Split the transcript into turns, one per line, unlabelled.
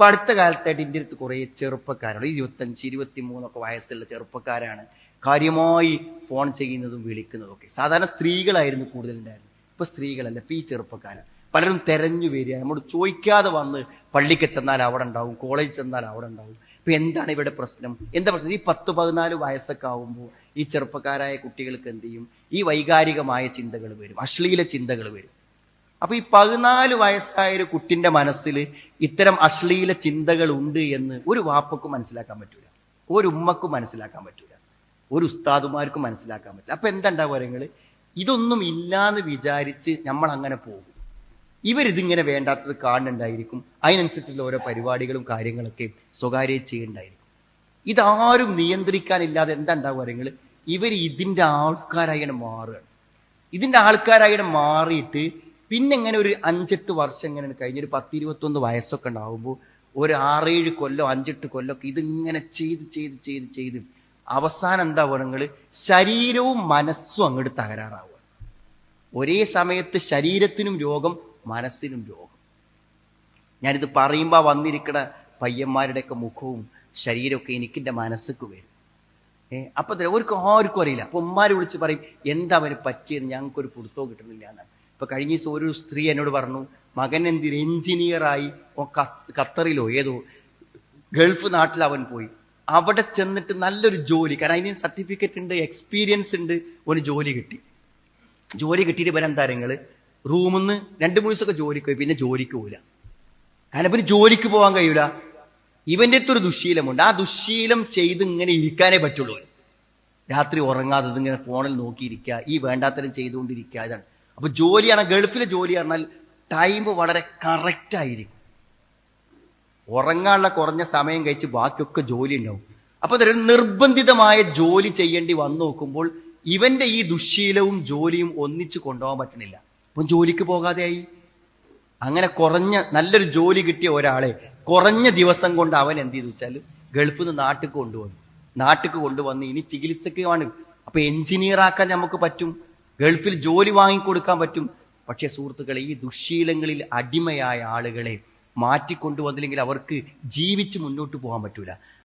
ഇപ്പൊ അടുത്ത കാലത്തായിട്ട് ഇന്ത്യ അടുത്ത് കുറെ ചെറുപ്പക്കാരാണ് ഇരുപത്തഞ്ച് ഇരുപത്തി മൂന്നൊക്കെ വയസ്സുള്ള ചെറുപ്പക്കാരാണ് കാര്യമായി ഫോൺ ചെയ്യുന്നതും വിളിക്കുന്നതും ഒക്കെ. സാധാരണ സ്ത്രീകളായിരുന്നു കൂടുതലുണ്ടായിരുന്നു ഇപ്പൊ സ്ത്രീകളല്ല ഇപ്പൊ ഈ ചെറുപ്പക്കാരാണ് പലരും തെരഞ്ഞു വരിക നമ്മോട് ചോദിക്കാതെ വന്ന് പള്ളിക്ക് ചെന്നാൽ അവിടെ ഉണ്ടാവും കോളേജിൽ ചെന്നാൽ അവിടെ ഉണ്ടാവും. ഇപ്പൊ എന്താണ് ഇവിടെ പ്രശ്നം? എന്താ പ്രശ്നം? ഈ പത്ത് പതിനാല് വയസ്സൊക്കെ ആവുമ്പോൾ ഈ ചെറുപ്പക്കാരായ കുട്ടികൾക്ക് എന്ത് ചെയ്യും? ഈ വൈകാരികമായ ചിന്തകൾ വരും അശ്ലീല ചിന്തകൾ വരും. അപ്പൊ ഈ പതിനാല് വയസ്സായ ഒരു കുട്ടിന്റെ മനസ്സിൽ ഇത്തരം അശ്ലീല ചിന്തകൾ ഉണ്ട് എന്ന് ഒരു വാപ്പക്കും മനസ്സിലാക്കാൻ പറ്റൂല. ഒരു ഉമ്മക്കും മനസ്സിലാക്കാൻ പറ്റൂല. ഒരു ഉസ്താദുമാർക്കും മനസ്സിലാക്കാൻ പറ്റില്ല അപ്പൊ എന്താ കാര്യങ്ങൾ ഇതൊന്നും ഇല്ലാന്ന് വിചാരിച്ച് നമ്മൾ അങ്ങനെ പോകും. ഇവരിതിങ്ങനെ വേണ്ടാത്തത് കാണുന്നുണ്ടായിരിക്കും. അതിനനുസരിച്ചുള്ള ഓരോ പരിപാടികളും കാര്യങ്ങളൊക്കെ സ്വകാര്യം ചെയ്യുന്നുണ്ടായിരിക്കും. ഇതാരും നിയന്ത്രിക്കാനില്ലാതെ എന്താ ഉണ്ടാവുക ഇവർ ഇതിന്റെ ആൾക്കാരായി മാറുകയാണ്. ഇതിന്റെ ആൾക്കാരായിട്ട് മാറിയിട്ട് പിന്നെ ഇങ്ങനെ ഒരു അഞ്ചെട്ട് വർഷം ഇങ്ങനെ കഴിഞ്ഞ് ഒരു പത്ത് ഇരുപത്തൊന്ന് വയസ്സൊക്കെ ഉണ്ടാവുമ്പോൾ ഒരു ആറേഴ് കൊല്ലം അഞ്ചെട്ട് കൊല്ലമൊക്കെ ഇതിങ്ങനെ ചെയ്ത് ചെയ്ത് ചെയ്ത് ചെയ്ത് അവസാനം എന്താ വേണമെങ്കിൽ ശരീരവും മനസ്സും അങ്ങോട്ട് തകരാറാവുക. ഒരേ സമയത്ത് ശരീരത്തിനും രോഗം മനസ്സിനും രോഗം. ഞാനിത് പറയുമ്പോൾ വന്നിരിക്കുന്ന പയ്യന്മാരുടെയൊക്കെ മുഖവും ശരീരമൊക്കെ എനിക്കിന്റെ മനസ്സിക്ക് വരും. ഏ അപ്പൊ തന്നെ അവർക്ക് ആർക്കും അറിയില്ല. അപ്പൊ ഉമ്മാര് വിളിച്ച് പറയും എന്താ അവന് പറ്റിയത് ഞങ്ങൾക്കൊരു പുറത്തോ കിട്ടുന്നില്ല എന്നാണ്. ഇപ്പൊ കഴിഞ്ഞ ദിവസം ഒരു സ്ത്രീ എന്നോട് പറഞ്ഞു മകൻ എന്തിന് എഞ്ചിനീയറായി ഖത്തറിലോ ഏതോ ഗൾഫ് നാട്ടിൽ അവൻ പോയി. അവിടെ ചെന്നിട്ട് നല്ലൊരു ജോലി കാരണം അതിന് സർട്ടിഫിക്കറ്റ് ഉണ്ട് എക്സ്പീരിയൻസ് ഉണ്ട് ഒരു ജോലി കിട്ടി. ജോലി കിട്ടിയിട്ട് വരാൻ താരങ്ങൾ റൂമിൽ നിന്ന് രണ്ട് മൂന്ന് ദിവസമൊക്കെ ജോലിക്ക് പോയി പിന്നെ ജോലിക്ക് പോവില്ല. കാരണം പിന്നെ ജോലിക്ക് പോകാൻ കഴിയൂല. ഇവന്റെ അടുത്ത് ഒരു ദുശീലമുണ്ട്. ആ ദുശീലം ചെയ്ത് ഇങ്ങനെ ഇരിക്കാനേ പറ്റുള്ളൂ രാത്രി ഉറങ്ങാതെ ഇങ്ങനെ ഫോണിൽ നോക്കിയിരിക്കുക ഈ വേണ്ടാത്തരം ചെയ്തുകൊണ്ടിരിക്കുക ഇതാണ്. അപ്പൊ ജോലിയാണ് ഗൾഫിലെ ജോലി പറഞ്ഞാൽ ടൈം വളരെ കറക്റ്റ് ആയിരിക്കും. ഉറങ്ങാനുള്ള കുറഞ്ഞ സമയം കഴിച്ച് ബാക്കിയൊക്കെ ജോലി ഉണ്ടാവും. അപ്പോൾ അതൊരു നിർബന്ധിതമായ ജോലി ചെയ്യേണ്ടി വന്നു നോക്കുമ്പോൾ ഇവന്റെ ഈ ദുശീലവും ജോലിയും ഒന്നിച്ച് കൊണ്ടുപോകാൻ പറ്റണില്ല. അപ്പം ജോലിക്ക് പോകാതെയായി അങ്ങനെ കുറഞ്ഞ നല്ലൊരു ജോലി കിട്ടിയ ഒരാളെ കുറഞ്ഞ ദിവസം കൊണ്ട് അവൻ എന്ത് ചെയ്തു വെച്ചാൽ ഗൾഫിൽ നിന്ന് നാട്ടിൽ കൊണ്ടുവന്നു. നാട്ടിൽ കൊണ്ടുവന്ന് ഇനി ചികിത്സക്കാണ് അപ്പൊ എഞ്ചിനീയർ ആക്കാൻ നമുക്ക് പറ്റും. ഗൾഫിൽ ജോലി വാങ്ങിക്കൊടുക്കാൻ പറ്റും. പക്ഷേ സുഹൃത്തുക്കളെ ഈ ദുശീലങ്ങളിൽ അടിമയായ ആളുകളെ മാറ്റിക്കൊണ്ടുവന്നില്ലെങ്കിൽ അവർക്ക് ജീവിച്ച് മുന്നോട്ട് പോകാൻ പറ്റൂല.